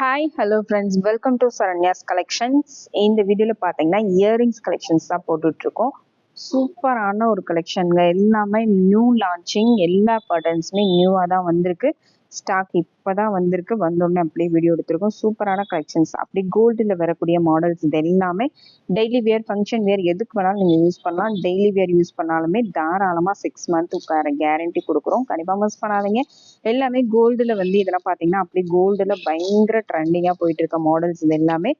Hi hello friends welcome to Saranya's collections இந்த வீடியோவில் பார்த்தீங்கன்னா இயரிங்ஸ் கலெக்ஷன்ஸ் தான் போட்டுட்ருக்கோம். சூப்பரான ஒரு கலெக்ஷனுங்க எல்லாமே நியூ லான்ச்சிங் எல்லா பேட்டர்ன்ஸுமே நியூவாக தான் வந்திருக்கு. ஸ்டாக் இப்போ தான் வந்திருக்கு வந்தோடனே அப்படியே வீடியோ எடுத்திருக்கோம். சூப்பரான கலெக்ஷன்ஸ் அப்படி கோல்டில் வரக்கூடிய மாடல்ஸ் இது எல்லாமே டெய்லி வேர் ஃபங்க்ஷன் வேர் எதுக்கு வேணாலும் நீங்கள் யூஸ் பண்ணலாம். டெய்லி வேர் யூஸ் பண்ணாலுமே தாராளமாக சிக்ஸ் மந்த் உட்கார கேரண்டி கொடுக்குறோம். கண்டிப்பாக மிஸ் பண்ணாதீங்க. எல்லாமே கோல்டில் வந்து இதெல்லாம் பார்த்தீங்கன்னா அப்படி கோல்டில் பயங்கர ட்ரெண்டிங்காக போயிட்டு இருக்க மாடல்ஸ் இது எல்லாமே.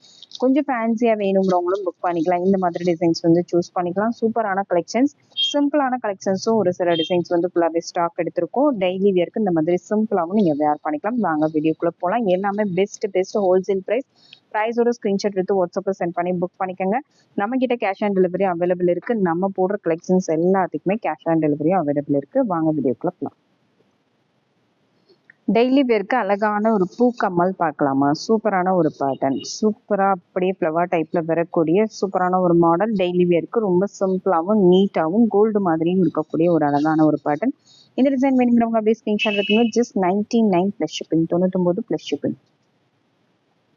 கொஞ்சம் ஃபேன்சியாக வேணுங்கிறவங்களும் புக் பண்ணிக்கலாம். இந்த மாதிரி டிசைன்ஸ் வந்து சூஸ் பண்ணிக்கலாம். சூப்பரான கலெக்ஷன்ஸ் சிம்பிளான கலெக்ஷன்ஸும் ஒரு சில டிசைன்ஸ் வந்து ஃபுல்லாகவே ஸ்டாக் எடுத்திருக்கோம். டெய்லி வியருக்கு இந்த மாதிரி சிம்பிளாகவும் நீங்கள் வேர் பண்ணிக்கலாம். வாங்க வீடியோக்குள்ளே போகலாம் எல்லாமே பெஸ்ட் பெஸ்ட் ஹோல்சேல் ப்ரைஸ் ப்ரைஸோட ஸ்க்ரீன்ஷாட் எடுத்து வாட்ஸ்அப்பில் சென்ட் பண்ணி புக் பண்ணிக்கோங்க. நம்ம கிட்ட கேஷ் ஆன் டெலிவரி அவைலபிள் இருக்கு. நம்ம போடுற கலெக்ஷன்ஸ் எல்லாத்துக்குமே கேஷ் ஆன் டெலிவரியும் அவைலபிள் இருக்கு. வாங்க வீடியோக்குள்ள போகலாம் டெய்லி வேர்க்கு அழகான ஒரு பூக்கம்மல் பார்க்கலாமா? சூப்பரான ஒரு பேட்டர்ன் சூப்பராக அப்படியே ஃப்ளவர் டைப்பில் வரக்கூடிய சூப்பரான ஒரு மாடல் டெய்லி வேர்க்கு ரொம்ப சிம்பிளாகவும் நீட்டாகவும் கோல்டு மாதிரியும் இருக்கக்கூடிய ஒரு அழகான ஒரு பேட்டர்ன் இந்த டிசைன் வேணுங்கிறவங்க அப்படியே ஸ்கிரீன்ஷாட் இருக்குங்க just ninety nine plus shipping தொண்ணூத்தொம்பது plus shipping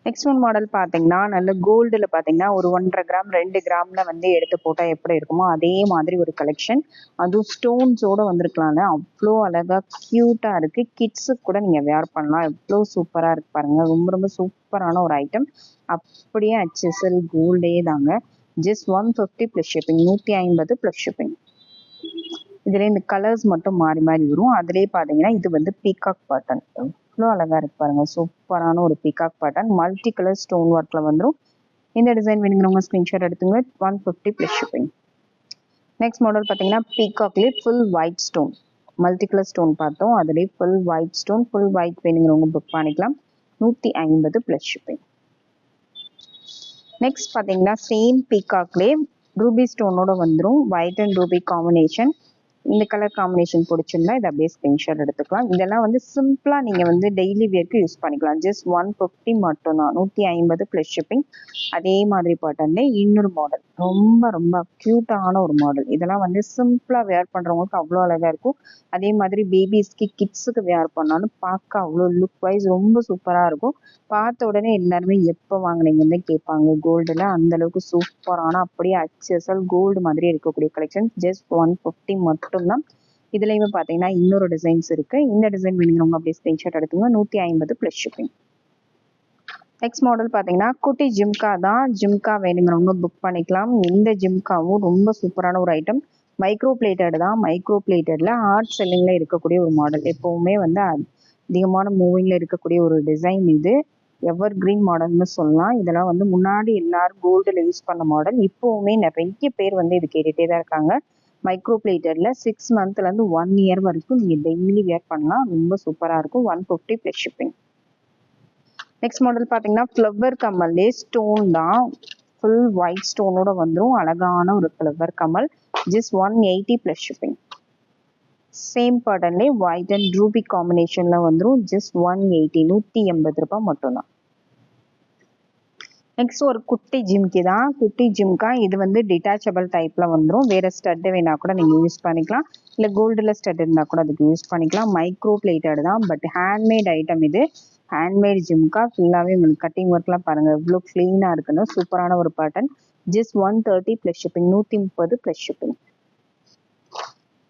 next one model பார்த்தீங்கன்னா நல்ல கோல்டில் பார்த்தீங்கன்னா ஒரு ஒன்றரை கிராம் ரெண்டு கிராமில் வந்து எடுத்து போட்டால் எப்படி இருக்குமோ அதே மாதிரி ஒரு கலெக்ஷன் அதுவும் ஸ்டோன்ஸோடு வந்திருக்கலாம்ல. அவ்வளோ அழகாக க்யூட்டாக இருக்குது கிட்ஸுக்கு கூட நீங்கள் வேர் பண்ணலாம். எவ்வளோ சூப்பராக இருக்கு பாருங்கள் ரொம்ப ரொம்ப சூப்பரான ஒரு ஐட்டம் அப்படியே அச்சசல் கோல்டே தாங்க. Just one fifty plus shipping நூற்றி ஐம்பது ப்ளஸ் ஷிப்பிங் இதில் இந்த கலர்ஸ் மட்டும் மாறி மாறி வரும். அதுலேயே பார்த்தீங்கன்னா இது வந்து பீகாக் பாட்டன் எவ்வளோ அழகாக இருக்கு பாருங்க. சூப்பரான ஒரு பீகாக் பாட்டன் மல்டி கலர் ஸ்டோன் ஒர்க்கில் வந்துடும் இந்த டிசைன் வேணுங்கிறவங்க ஸ்க்ரீன்ஷாட் எடுத்துங்க. One fifty plus shipping next model பார்த்தீங்கன்னா பீகாக்லேயே full white stone multi colour stone பார்த்தோம். அதுலேயே full white stone full white வேணுங்கிறவங்க புக் பண்ணிக்கலாம். நூற்றி ஐம்பது ப்ளஸ் ஷிப்பிங் நெக்ஸ்ட் பார்த்தீங்கன்னா சேம் பீகாக்லேயே ரூபி ஸ்டோனோட வந்துடும் ஒயிட் அண்ட் ரூபி காம்பினேஷன் இந்த கலர் காம்பினேஷன் பிடிச்சிருந்தா இதை அப்படியே ஸ்கிரீன்ஷாட் எடுத்துக்கலாம். இதெல்லாம் வந்து சிம்பிளாக நீங்கள் வந்து டெய்லி வியர்க்கு யூஸ் பண்ணிக்கலாம். ஜஸ்ட் ஒன் ஃபிஃப்டி மட்டும் தான். நூற்றி ஐம்பது ப்ளஸ் ஷிப்பிங் அதே மாதிரி பாட்டன்ல இன்னொரு மாடல் ரொம்ப ரொம்ப க்யூட்டான ஒரு மாடல் இதெல்லாம் வந்து சிம்பிளாக வேர் பண்ணுறவங்களுக்கு அவ்வளோ அழகாக இருக்கும். அதே மாதிரி பேபிஸ்க்கு கிட்ஸுக்கு வேர் பண்ணாலும் பார்க்க அவ்வளோ லுக் வைஸ் ரொம்ப சூப்பராக இருக்கும். பார்த்த உடனே எல்லாருமே எப்போ வாங்கினீங்கன்னு கேட்பாங்க. கோல்டில் அந்தளவுக்கு சூப்பரான அப்படியே ஹச்எஸ்எல் கோல்டு மாதிரி இருக்கக்கூடிய கலெக்ஷன் ஜஸ்ட் ஒன் ஃபிஃப்டி மட்டும் மட்டும்தான். இதுலேயுமே பார்த்தீங்கன்னா இன்னொரு டிசைன்ஸ் இருக்குது இந்த டிசைன் வேணுங்கிறவங்க அப்படியே ஸ்க்ரீன்ஷாட் எடுத்துங்க நூற்றி ஐம்பது ப்ளஸ் ஷிப்பிங் நெக்ஸ்ட் மாடல் பார்த்தீங்கன்னா குட்டி ஜிம்கா தான். ஜிம்கா வேணுங்கிறவங்க புக் பண்ணிக்கலாம். இந்த ஜிம்காவும் ரொம்ப சூப்பரான ஒரு ஐட்டம் மைக்ரோ பிளேட்டட் தான். மைக்ரோ பிளேட்டடில் ஹார்ட் செல்லிங்கில் இருக்கக்கூடிய ஒரு மாடல் எப்போவுமே வந்து அதிகமான மூவிங்கில் இருக்கக்கூடிய ஒரு டிசைன் இது. எவர் கிரீன் மாடல்னு சொல்லலாம். இதெல்லாம் வந்து முன்னாடி எல்லாரும் கோல்டில் யூஸ் பண்ண மாடல் இப்போவுமே நிறைய பேர் வந்து இது கேட்டுகிட்டே தான் இருக்காங்க. மைக்ரோ பிளேட்டடில் சிக்ஸ் மந்த்லேருந்து ஒன் இயர் வரைக்கும் நீங்கள் டெய்லி வேர் பண்ணலாம். ரொம்ப சூப்பராக இருக்கும். One fifty plus shipping next model பார்த்தீங்கன்னா ஃப்ளவர் கம்மல்லே ஸ்டோன் தான். ஃபுல் ஒயிட் ஸ்டோனோட வந்துடும் அழகான ஒரு flower Kamal. Just one eighty plus shipping same பேட்டர்ன்லேயே white and ruby காம்பினேஷனில் வந்துடும் ஜஸ்ட் ஒன் எயிட்டி நூற்றி எண்பது ரூபாய் மட்டும்தான். நெக்ஸ்ட் ஒரு குட்டி ஜிம்கி தான். குட்டி ஜிம்கா இது வந்து டிட்டாச்சபிள் டைப்பில் வந்துடும் வேறு ஸ்டட்டு வேணால் கூட நீங்கள் யூஸ் பண்ணிக்கலாம். இல்லை கோல்டில் ஸ்டட் இருந்தால் கூட அதுக்கு யூஸ் பண்ணிக்கலாம். மைக்ரோ பிளேட்டட் தான். பட் ஹேண்ட்மேட் ஐட்டம் இது. ஹேண்ட்மேட் ஜிம்கா ஃபுல்லாகவே உங்களுக்கு கட்டிங் ஒர்க்லாம் பாருங்கள் எவ்வளோ க்ளீனாக இருக்குன்னு சூப்பரான ஒரு pattern just one thirty plus shipping நூற்றி முப்பது ப்ளஸ் ஷிப்பிங்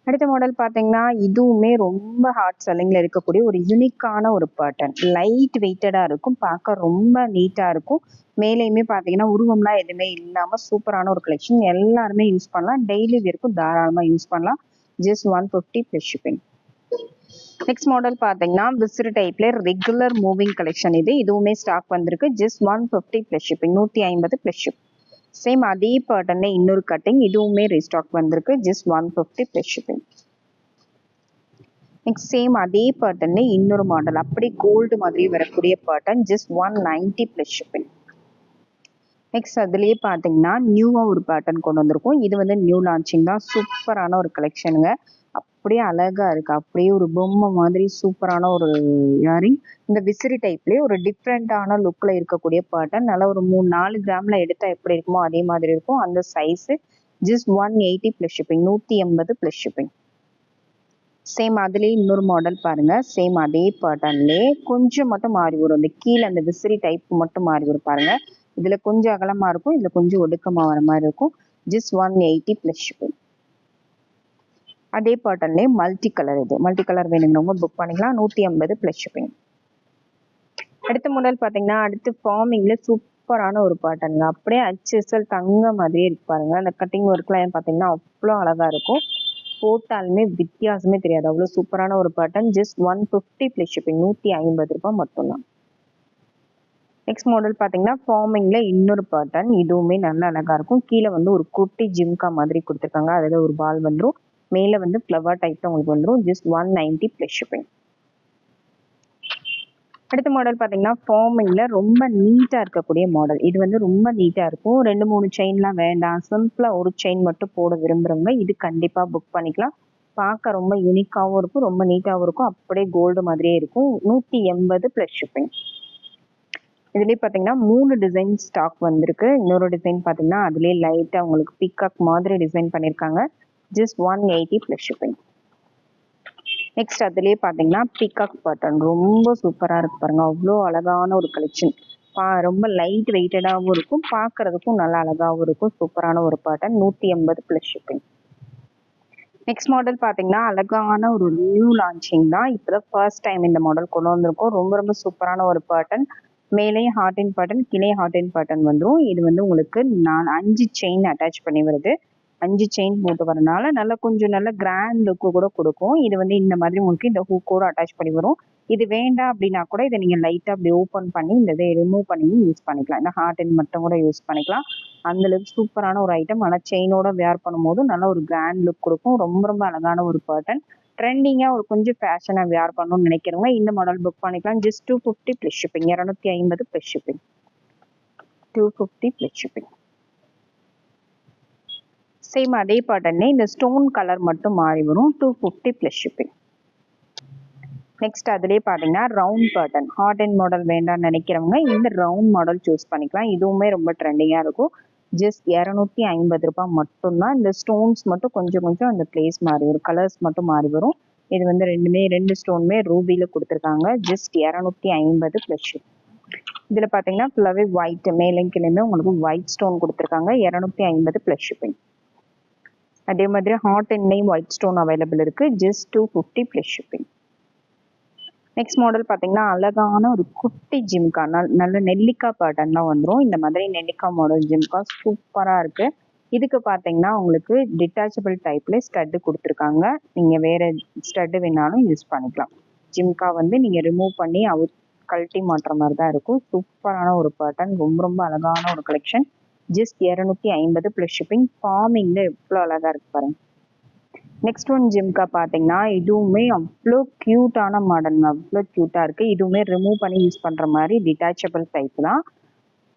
அடுத்த மாடல் பார்த்தீங்கன்னா இதுவுமே ரொம்ப ஹார்ட் செல்லிங்கில் இருக்கக்கூடிய ஒரு யூனிக்கான ஒரு பேட்டர்ன் லைட் வெயிட்டடாக இருக்கும் பார்க்க ரொம்ப நீட்டாக இருக்கும். மேலேயுமே பார்த்தீங்கன்னா உருவம்லாம் எதுவுமே இல்லாமல் சூப்பரான ஒரு கலெக்ஷன் எல்லாருமே யூஸ் பண்ணலாம். டெய்லி வேர்க்கும் தாராளமாக யூஸ் பண்ணலாம். Just one fifty plus shipping next model பார்த்தீங்கன்னா விசிறு டைப்ல ரெகுலர் மூவிங் கலெக்ஷன் இது. இதுவுமே ஸ்டாக் வந்திருக்கு. Just one fifty plus shipping நூற்றி ஐம்பது ப்ளஸ் ஷிப்பிங் சேம் அதே பேட்டர்னே இன்னொரு கட்டிங் இதுவுமே ரீஸ்டாக் வந்திருக்கு. Just one fifty plus shipping next same அதே பேட்டர்னே இன்னொரு மாடல் அப்படி கோல்டு மாதிரி வரக்கூடிய pattern just one ninety plus shipping next அதுலேயே பார்த்தீங்கன்னா நியூவாக ஒரு பேட்டர்ன் கொண்டு வந்திருக்கும். இது வந்து நியூ லான்ச்சிங் தான். சூப்பரான ஒரு கலெக்ஷனுங்க அப்படியே அழகா இருக்கு. அப்படியே ஒரு பொம்மை மாதிரி சூப்பரான ஒரு இயரிங் இந்த விசிறி டைப்லேயே ஒரு டிஃப்ரெண்ட்டான லுக்கில் இருக்கக்கூடிய பேட்டர்ன் நல்லா ஒரு மூணு நாலு கிராமில் எடுத்தால் எப்படி இருக்குமோ அதே மாதிரி இருக்கும். அந்த size just one eighty plus shipping நூற்றி எண்பது பிளஸ் ஷிப்பிங் சேம் அதுலேயே இன்னொரு மாடல் பாருங்க. சேம் அதே பேட்டர்ன்லேயே கொஞ்சம் மட்டும் மாறி வரும். இந்த கீழே அந்த விசிறி டைப் மட்டும் மாறி வரும் பாருங்க. இதுல கொஞ்சம் அகலமா இருக்கும். இதுல கொஞ்சம் ஒடுக்கமா வர மாதிரி இருக்கும். Just one eighty plus shipping அதே பேட்டர்ன்லேயே மல்டி கலர் இது. மல்டி கலர் வேணுங்கிறவங்க புக் பண்ணிக்கலாம். நூற்றி ஐம்பது ப்ளஸ் ஷிப்பிங் அடுத்த மாடல் பார்த்தீங்கன்னா அடுத்து ஃபார்மிங்கில் சூப்பரான ஒரு பாட்டனுங்க அப்படியே அச்சல் தங்க மாதிரியே இருக்கு பாருங்க. அந்த கட்டிங் ஒர்க்லாம் பார்த்தீங்கன்னா அவ்வளோ அழகா இருக்கும். போட்டாலுமே வித்தியாசமே தெரியாது. அவ்வளோ சூப்பரான ஒரு pattern just one fifty plus shipping நூற்றி ஐம்பது ரூபாய் மட்டும்தான். நெக்ஸ்ட் மாடல் பார்த்தீங்கன்னா ஃபார்மிங்கில் இன்னொரு பேட்டர்ன் இதுவுமே நல்லா அழகாக இருக்கும். கீழே வந்து ஒரு குட்டி ஜிம்கா மாதிரி கொடுத்துருக்காங்க. அதில் ஒரு பால் வந்துடும் மேலே வந்து ஃப்ளவர் டைப் உங்களுக்கு வந்துடும் just one ninety plus shipping அடுத்த மாடல் பார்த்தீங்கன்னா ஃபார்மிங்கில் ரொம்ப நீட்டாக இருக்கக்கூடிய மாடல் இது வந்து ரொம்ப நீட்டாக இருக்கும். ரெண்டு மூணு செயின்லாம் வேண்டாம். சிம்பிளாக ஒரு செயின் மட்டும் போட விரும்புகிறவங்க இது கண்டிப்பாக புக் பண்ணிக்கலாம். பார்க்க ரொம்ப யூனிக்காகவும் இருக்கும் ரொம்ப நீட்டாகவும் இருக்கும். அப்படியே கோல்டு மாதிரியே இருக்கும். நூற்றி எண்பது ப்ளஸ் ஷிப்பிங் இதுலேயே பார்த்தீங்கன்னா மூணு டிசைன் ஸ்டாக் வந்திருக்கு. இன்னொரு டிசைன் பார்த்தீங்கன்னா அதுலேயே லைட்டாக உங்களுக்கு பிக்காக் மாதிரி டிசைன் பண்ணியிருக்காங்க just one eighty plus shipping next அதுலேயே பார்த்தீங்கன்னா பிகாக் பட்டன் ரொம்ப சூப்பராக இருக்கு பாருங்க. அவ்வளோ அழகான ஒரு கலெக்ஷன் பா ரொம்ப லைட் வெயிட்டடாகவும் இருக்கும். பார்க்கறதுக்கும் நல்லா அழகாகவும் இருக்கும். சூப்பரான ஒரு பட்டன் நூற்றி எண்பது ப்ளஸ் ஷிப்பிங் நெக்ஸ்ட் மாடல் பார்த்தீங்கன்னா அழகான ஒரு நியூ லான்ச்சிங் தான். இப்போ தான் ஃபர்ஸ்ட் டைம் இந்த மாடல் கொண்டு வந்திருக்கோம். ரொம்ப ரொம்ப சூப்பரான ஒரு பட்டன் மேலேயும் heart and button clay heart and button வந்துடும் இது வந்து உங்களுக்கு நான் அஞ்சு செயின் அட்டாச் பண்ணி வருது. அஞ்சு செயின் போட்டு வரனால நல்லா கொஞ்சம் நல்ல கிராண்ட் லுக்கு கூட கொடுக்கும். இது வந்து இந்த மாதிரி உங்களுக்கு இந்த ஹூக்கோட அட்டாச் பண்ணி வரும். இது வேண்டாம் அப்படின்னா கூட இதை நீங்கள் லைட்டாக அப்படி ஓப்பன் பண்ணி இந்த இதை ரிமூவ் பண்ணி யூஸ் பண்ணிக்கலாம். இந்த ஹார்ட் அண்ட் மட்டும் கூட யூஸ் பண்ணிக்கலாம். அந்த லுக் சூப்பரான ஒரு ஐட்டம் ஆனால் செயினோட வேர் பண்ணும்போது நல்ல ஒரு கிராண்ட் லுக் கொடுக்கும். ரொம்ப ரொம்ப அழகான ஒரு பேட்டர்ன் ட்ரெண்டிங்காக ஒரு கொஞ்சம் ஃபேஷனாக வேர் பண்ணணும்னு நினைக்கிறவங்க இந்த மாடல் புக் பண்ணிக்கலாம். Just two fifty plus shipping இரநூத்தி ஐம்பது plus shipping two fifty plus shipping same அதே பேட்டர்னே இந்த ஸ்டோன் கலர் மட்டும் மாறி வரும். Two fifty plus shipping next அதிலே பார்த்தீங்கன்னா round pattern heart and model வேண்டாம்னு நினைக்கிறவங்க இந்த ரவுண்ட் மாடல் சூஸ் பண்ணிக்கலாம். இதுவுமே ரொம்ப ட்ரெண்டிங்காக இருக்கும். ஜஸ்ட் இரநூத்தி ஐம்பது ரூபாய் மட்டும்தான் இந்த ஸ்டோன்ஸ் மட்டும் கொஞ்சம் கொஞ்சம் அந்த பிளேஸ் மாறி வரும். கலர்ஸ் மட்டும் மாறி வரும். இது வந்து ரெண்டுமே ரெண்டு ஸ்டோனுமே ரூபியில் கொடுத்துருக்காங்க. ஜஸ்ட் இரநூத்தி ஐம்பது ப்ளஸ் ஷிப் இதில் பார்த்தீங்கன்னா ஃபுல்லாகவே ஒயிட் மேலும் கீழேயுமே உங்களுக்கு ஒயிட் ஸ்டோன் கொடுத்துருக்காங்க. இரநூத்தி ஐம்பது ப்ளஸ் ஷிப்பிங் அதே மாதிரி ஹாட் அண்ட் நெய் ஒயிட் ஸ்டோன் அவைலபிள் இருக்கு. Just two fifty plus shipping next model பார்த்தீங்கன்னா அழகான ஒரு குட்டி ஜிம்கா நல் நல்ல நெல்லிக்காய் பேட்டர்ன்லாம் வந்துடும் இந்த மாதிரி நெல்லிக்காய் மாடல் ஜிம்கா சூப்பராக இருக்கு. இதுக்கு பார்த்தீங்கன்னா உங்களுக்கு டிட்டாச்சபிள் டைப்ல ஸ்டட்டு கொடுத்துருக்காங்க. நீங்கள் வேற ஸ்டட்டு வேணாலும் யூஸ் பண்ணிக்கலாம். ஜிம்கா வந்து நீங்கள் ரிமூவ் பண்ணி அவு கழட்டி மாட்டுற மாதிரி தான் இருக்கும் சூப்பரான ஒரு பேட்டர்ன் ரொம்ப ரொம்ப அழகான ஒரு கலெக்ஷன் ஜஸ்ட் இரநூத்தி ஐம்பது ப்ளஸ் ஷிப்பிங் ஃபார்மிங்ல எவ்வளோ அழகா இருக்கு பாருங்க. நெக்ஸ்ட் ஒன் ஜிம்கா பார்த்தீங்கன்னா இதுவுமே அவ்வளோ க்யூட்டான மாடலுங்க அவ்வளோ க்யூட்டாக இருக்குது இதுவுமே ரிமூவ் பண்ணி யூஸ் பண்ணுற மாதிரி டிட்டாச்சபிள் டைப் தான்.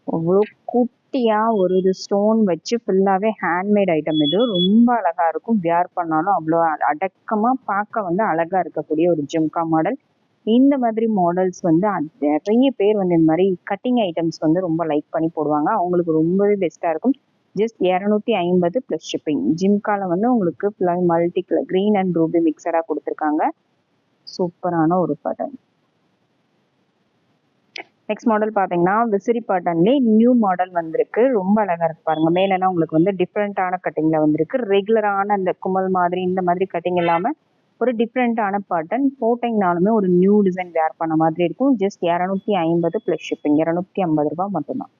அவ்வளோ குட்டியாக ஒரு ஒரு ஸ்டோன் வச்சு ஃபுல்லாகவே ஹேண்ட்மேட் ஐட்டம் இது. ரொம்ப அழகாக இருக்கும். வியர் பண்ணாலும் அவ்வளோ அடக்கமாக பார்க்க வந்து அழகாக இருக்கக்கூடிய ஒரு ஜிம்கா மாடல் இந்த மாதிரி மாடல்ஸ் வந்து நிறைய பேர் வந்து இந்த மாதிரி கட்டிங் ஐட்டம்ஸ் வந்து ரொம்ப லைக் பண்ணி போடுவாங்க. அவங்களுக்கு ரொம்பவே பெஸ்ட்டாக இருக்கும். ஜஸ்ட் இரநூத்தி ஐம்பது ப்ளஸ் ஷிப்பிங் ஜிம்கால வந்து உங்களுக்கு ஃபுல்லாக multi colour green and ruby மிக்சராக கொடுத்துருக்காங்க. சூப்பரான ஒரு பேட்டர்ன் நெக்ஸ்ட் மாடல் பார்த்தீங்கன்னா விசிறி பேட்டர்ன்லேயே நியூ மாடல் வந்திருக்கு. ரொம்ப அழகாக இருக்கு பாருங்க. மேலெல்லாம் உங்களுக்கு வந்து டிஃப்ரெண்ட்டான கட்டிங்கில் வந்திருக்கு. ரெகுலரான அந்த குமல் மாதிரி இந்த மாதிரி கட்டிங் இல்லாமல் ஒரு டிஃப்ரெண்ட்டான பேட்டர்ன் போட்டிங்கனாலுமே ஒரு நியூ டிசைன் வேர் பண்ண மாதிரி இருக்கும். ஜஸ்ட் இரநூத்தி ஐம்பது ப்ளஸ் ஷிப்பிங் இரநூத்தி ஐம்பது ரூபா மட்டும்தான்.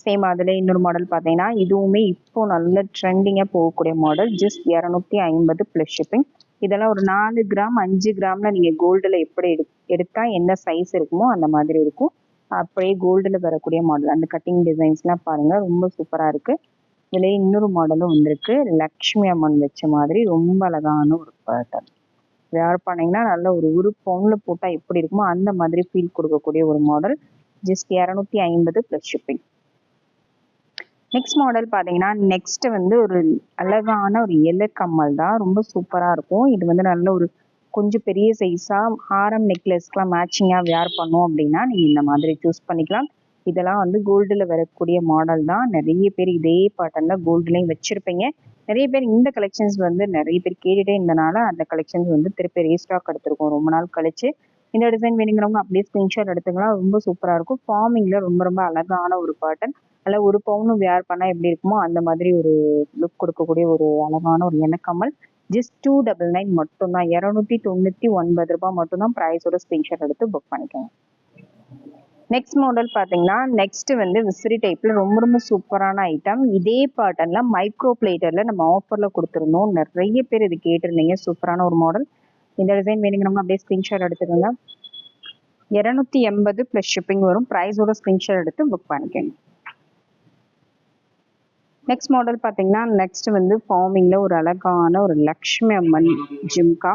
சேம் அதில் இன்னொரு மாடல் பார்த்தீங்கன்னா இதுவுமே இப்போ நல்ல ட்ரெண்டிங்காக போகக்கூடிய மாடல் ஜஸ்ட் இரநூத்தி ஐம்பது ப்ளஸ் ஷிப்பிங் இதெல்லாம் ஒரு நாலு கிராம் அஞ்சு கிராம்ல நீங்கள் கோல்டில் எப்படி எடு எடுத்தால் என்ன சைஸ் இருக்குமோ அந்த மாதிரி இருக்கும். அப்படியே கோல்டில் வரக்கூடிய மாடல் அந்த கட்டிங் டிசைன்ஸ்லாம் பாருங்கள் ரொம்ப சூப்பராக இருக்குது இதுலேயே இன்னொரு மாடலும் வந்திருக்கு. லக்ஷ்மி அம்மன் வச்ச மாதிரி ரொம்ப அழகான ஒரு பேட்டர்ன் வேர் பண்ணீங்கன்னா நல்ல ஒரு ஒரு பவுனில் போட்டால் எப்படி இருக்குமோ அந்த மாதிரி ஃபீல் கொடுக்கக்கூடிய ஒரு மாடல் ஜஸ்ட் இரநூத்தி ஐம்பது ப்ளஸ் ஷிப்பிங் நெக்ஸ்ட் மாடல் பார்த்தீங்கன்னா நெக்ஸ்ட் வந்து ஒரு அழகான ஒரு எல்லை கம்மல் தான். ரொம்ப சூப்பராக இருக்கும். இது வந்து நல்ல ஒரு கொஞ்சம் பெரிய சைஸாக ஹாரம் நெக்லஸ்க்குலாம் மேட்சிங்காக வேர் பண்ணோம் அப்படின்னா நீங்கள் இந்த மாதிரி சூஸ் பண்ணிக்கலாம். இதெல்லாம் வந்து கோல்டில் வரக்கூடிய மாடல் தான். நிறைய பேர் இதே பேட்டர்னில் கோல்டுலேயும் வச்சுருப்பீங்க. நிறைய பேர் இந்த கலெக்ஷன்ஸ் வந்து நிறைய பேர் கேட்டுட்டே இருந்தனால அந்த கலெக்ஷன்ஸ் வந்து திருப்பி ரீஸ்டாக் எடுத்திருக்கோம். ரொம்ப நாள் கழிச்சு. இந்த டிசைன் வேணுங்கிறவங்க அப்படியே ஸ்க்ரீன்ஷாட் எடுத்துக்கலாம் ரொம்ப சூப்பராக இருக்கும். ஃபார்மிங்கில் ரொம்ப ரொம்ப அழகான ஒரு பேட்டர்ன் அதில் ஒரு பவுனும் வேர் பண்ணால் எப்படி இருக்குமோ அந்த மாதிரி ஒரு லுக் கொடுக்கக்கூடிய ஒரு அழகான ஒரு எண்ணக்கம்மல் ஜஸ்ட் டூ டபுள் நைன் மட்டும்தான். இரநூத்தி தொண்ணூற்றி ஒன்பது ரூபாய் மட்டும்தான் ப்ரைஸோட ஸ்க்ரீன்ஷாட் எடுத்து புக் பண்ணிக்கோங்க. நெக்ஸ்ட் மாடல் பார்த்தீங்கன்னா நெக்ஸ்ட் வந்து விசிறி டைப்பில் ரொம்ப ரொம்ப சூப்பரான ஐட்டம் இதே பாட்டனில் மைக்ரோ பிளேட்டரில் நம்ம ஆஃபரில் கொடுத்துருந்தோம். நிறைய பேர் இது கேட்டிருந்தீங்க. சூப்பரான ஒரு மாடல் இந்த டிசைன் வேணுங்கிறவங்க அப்படியே ஸ்க்ரீன்ஷாட் எடுத்துக்கோங்க. இரநூத்தி எண்பது ப்ளஸ் ஷிப்பிங் வரும். ப்ரைஸோட ஸ்க்ரீன்ஷாட் எடுத்து புக் பண்ணிக்கோங்க. நெக்ஸ்ட் மாடல் பார்த்தீங்கன்னா நெக்ஸ்ட் வந்து ஃபார்மிங்கில் ஒரு அழகான ஒரு லக்ஷ்மி அம்மன் ஜிம்கா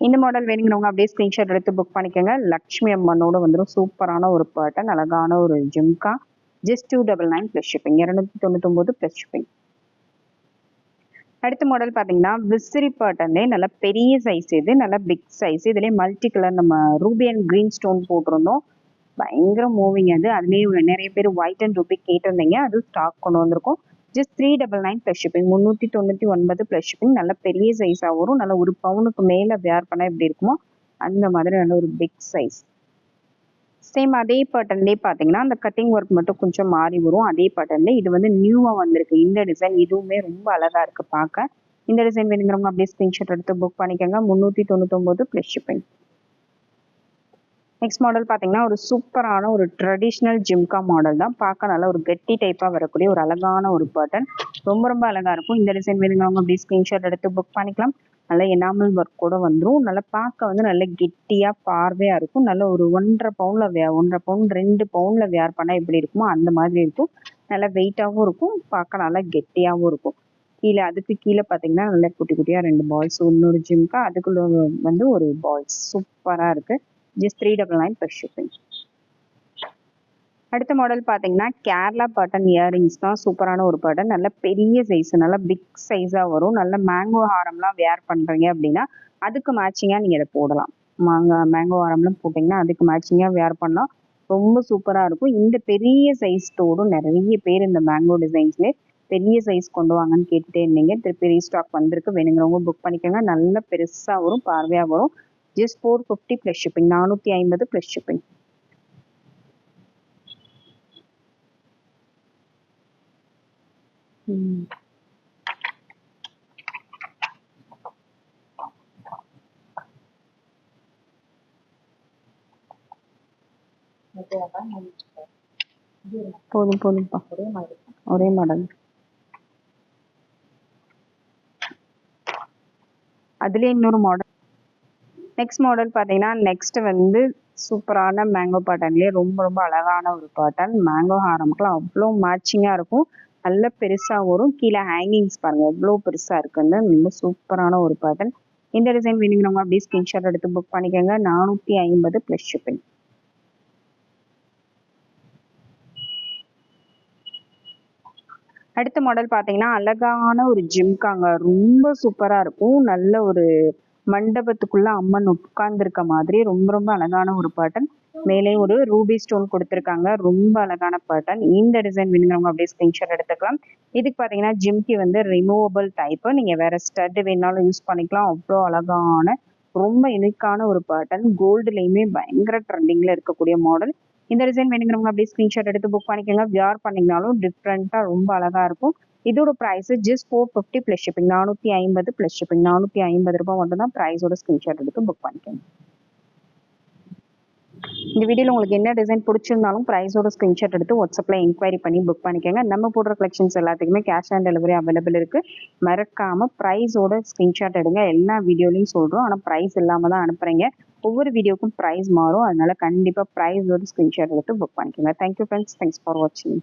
இந்த மாடல் வேணுங்கிறவங்க அப்படியே ஸ்க்ரீன்ஷாட் எடுத்து புக் பண்ணிக்கோங்க. லக்ஷ்மி அம்மனோட வந்துடும் சூப்பரான ஒரு பேட்டர்ன் அழகான ஒரு jhumka just two double nine plus shipping இரநூத்தி தொண்ணூத்தொம்பது ப்ளஸ் ஷிப்பிங் அடுத்த மாடல் பார்த்தீங்கன்னா விசிறி பேட்டர்ன்லேயே நல்லா பெரிய சைஸ் இது நல்லா பிக் சைஸ் இதுலேயே மல்டி கலர் நம்ம ரூபி அண்ட் க்ரீன் ஸ்டோன் போட்டிருந்தோம். பயங்கர மூவிங் அது. அதுலேயே நிறைய பேர் ஒயிட் அண்ட் ரூபி கேட்டிருந்தீங்க. அது ஸ்டாக் கொண்டு வந்திருக்கோம். Just three double nine plus shipping முந்நூற்றி தொண்ணூற்றி ஒன்பது ப்ளஸ் ஷிப்பிங் நல்ல பெரிய சைஸாக வரும். நல்ல ஒரு பவுனுக்கு மேலே வேர் பண்ணால் எப்படி இருக்குமோ அந்த மாதிரி நல்ல ஒரு பிக் சைஸ் சேம் அதே பேட்டர்ன்லேயே பார்த்தீங்கன்னா அந்த கட்டிங் ஒர்க் மட்டும் கொஞ்சம் மாறி வரும். அதே பேட்டர்ன்ல இது வந்து நியூவாக வந்திருக்கு. இந்த டிசைன் இதுவுமே ரொம்ப அழகாக இருக்குது பார்க்க இந்த டிசைன் வேணுங்கிறவங்க அப்படியே ஸ்க்ரீன்ஷாட் எடுத்து புக் பண்ணிக்கோங்க. முந்நூற்றி தொண்ணூத்தொம்பது ப்ளஸ் ஷிப்பிங் நெக்ஸ்ட் மாடல் பார்த்தீங்கன்னா ஒரு சூப்பரான ஒரு ட்ரெடிஷ்னல் ஜிம்கா மாடல் தான். பார்க்க நல்ல ஒரு கெட்டி டைப்பாக வரக்கூடிய ஒரு அழகான ஒரு பட்டன் ரொம்ப ரொம்ப அழகாக இருக்கும். இந்த டிசைன் வேணுங்கிறவங்க அப்படியே ஸ்க்ரீன்ஷாட் எடுத்து புக் பண்ணிக்கலாம். நல்ல எனாமல் ஒர்க் கூட வந்துடும் நல்லா பார்க்க வந்து நல்ல கெட்டியாக பார்வையாக இருக்கும். நல்ல ஒரு ஒன்றரை பவுனில் வே ஒன்றரை பவுன் ரெண்டு பவுனில் வேர் பண்ணால் எப்படி இருக்குமோ அந்த மாதிரி இருக்கும். நல்லா வெயிட்டாகவும் இருக்கும். பார்க்க நல்லா கெட்டியாகவும் இருக்கும். கீழே அதுக்கு கீழே பார்த்தீங்கன்னா நல்லா குட்டி குட்டியாக ரெண்டு பால்ஸ் இன்னொரு ஜிம்க்கு அதுக்குள்ள வந்து ஒரு பால்ஸ் சூப்பராக இருக்குது just three double nine plus shipping அடுத்த மாடல் பார்த்தீங்கன்னா கேரளா பட்டன் இயரிங்ஸ் தான் சூப்பரான ஒரு பட்டன் நல்ல பெரிய சைஸ் நல்ல பிக் சைஸாக வரும். நல்ல மேங்கோ ஹாரம்லாம் வேர் பண்ணுறீங்க அப்படின்னா அதுக்கு மேட்சிங்காக நீங்கள் இதை போடலாம். மாங்க மேங்கோ ஹாரம்லாம் போட்டிங்கன்னா அதுக்கு மேட்சிங்காக வேர் பண்ணால் ரொம்ப சூப்பராக இருக்கும். இந்த பெரிய சைஸ் நிறைய பேர் இந்த மேங்கோ டிசைன்ஸ்லேயே பெரிய சைஸ் கொண்டு வாங்கன்னு கேட்டுட்டே இருந்தீங்க. திருப்பி ரீஸ்டாக் வந்திருக்கு. வேணுங்கிறவங்க புக் பண்ணிக்கோங்க. நல்ல பெருசாக வரும். பார்வையாக வரும். Just four fifty plus shipping நானூற்றி ஐம்பது ப்ளஸ் ஷிப்பிங் போதும் போதும்ப்பா. ஒரே மாடல். அதுலேயே இன்னொரு மாடல் நெக்ஸ்ட் மாடல் பார்த்தீங்கன்னா நெக்ஸ்ட் வந்து சூப்பரான மேங்கோ பாட்டன்லேயே ரொம்ப ரொம்ப அழகான ஒரு பாட்டன் மேங்கோ ஹாரம்க்குலாம் அவ்வளோ மேட்சிங்காக இருக்கும். நல்ல பெருசாக வரும். கீழே ஹேங்கிங்ஸ் பாருங்கள் எவ்வளோ பெருசாக இருக்குன்னு. ரொம்ப சூப்பரான ஒரு பேட்டர்ன் இந்த டிசைன் வேணுங்கிறவங்க அப்படியே ஸ்க்ரீன்ஷாட் எடுத்து புக் பண்ணிக்கோங்க. நானூற்றி ஐம்பது ப்ளஸ் ஷிப்பிங் அடுத்த மாடல் பார்த்தீங்கன்னா அழகான ஒரு ஜிம்காங்க ரொம்ப சூப்பராக இருக்கும். நல்ல ஒரு மண்டபத்துக்குள்ள அம்மன் உட்கார்ந்துருக்க மாதிரி ரொம்ப ரொம்ப அழகான ஒரு பேட்டர்ன் மேலே ஒரு ரூபி ஸ்டோன் கொடுத்துருக்காங்க. ரொம்ப அழகான பேட்டர்ன் இந்த டிசைன் வேணுங்கிறவங்க அப்படியே ஸ்கிரீன்ஷாட் எடுத்துக்கலாம். இதுக்கு பார்த்தீங்கன்னா ஜிம்கி வந்து ரிமூவபிள் டைப்பு நீங்கள் வேற ஸ்டட் வேணாலும் யூஸ் பண்ணிக்கலாம். அவ்வளோ அழகான ரொம்ப யூனிக்கான ஒரு பேட்டர்ன் கோல்டுலேயுமே பயங்கர ட்ரெண்டிங்கில் இருக்கக்கூடிய மாடல் இந்த டிசைன் வேணுங்கிறவங்க அப்படியே ஸ்கிரீன்ஷாட் எடுத்து புக் பண்ணிக்கோங்க. வியார் பண்ணிங்கனாலும் டிஃப்ரெண்ட்டாக ரொம்ப அழகாக இருக்கும். இதோட price just four fifty plus shipping நானூற்றி ஐம்பது ப்ளஸ் ஷிப்பிங் நானூற்றி ஐம்பது ரூபாய் மட்டும் தான் ப்ரைஸோட ஸ்க்ரீன்ஷாட் எடுத்து புக் பண்ணிக்கோங்க. இந்த வீடியோவில் உங்களுக்கு என்ன டிசைன் பிடிச்சிருந்தாலும் ப்ரைஸோட ஸ்க்ரீன்ஷாட் எடுத்து வாட்ஸ்அப்பில் என்கொயரி பண்ணி புக் பண்ணிக்கோங்க. நம்ம போடுற கலெக்ஷன்ஸ் எல்லாத்துக்குமே கேஷ் ஆன் டெலிவரி அவைலபிள் இருக்குது மறக்காமல் ப்ரைஸோட ஸ்க்ரீன்ஷாட் எடுங்க. எல்லா வீடியோலையும் சொல்கிறோம் ஆனால் ப்ரைஸ் இல்லாமல் தான் அனுப்புகிறீங்க ஒவ்வொரு வீடியோக்கும் ப்ரைஸ் மாறும். அதனால கண்டிப்பாக ப்ரைஸோட ஸ்க்ரீன்ஷாட் எடுத்து புக் பண்ணிக்கோங்க. Thank you friends thanks for வாட்சிங்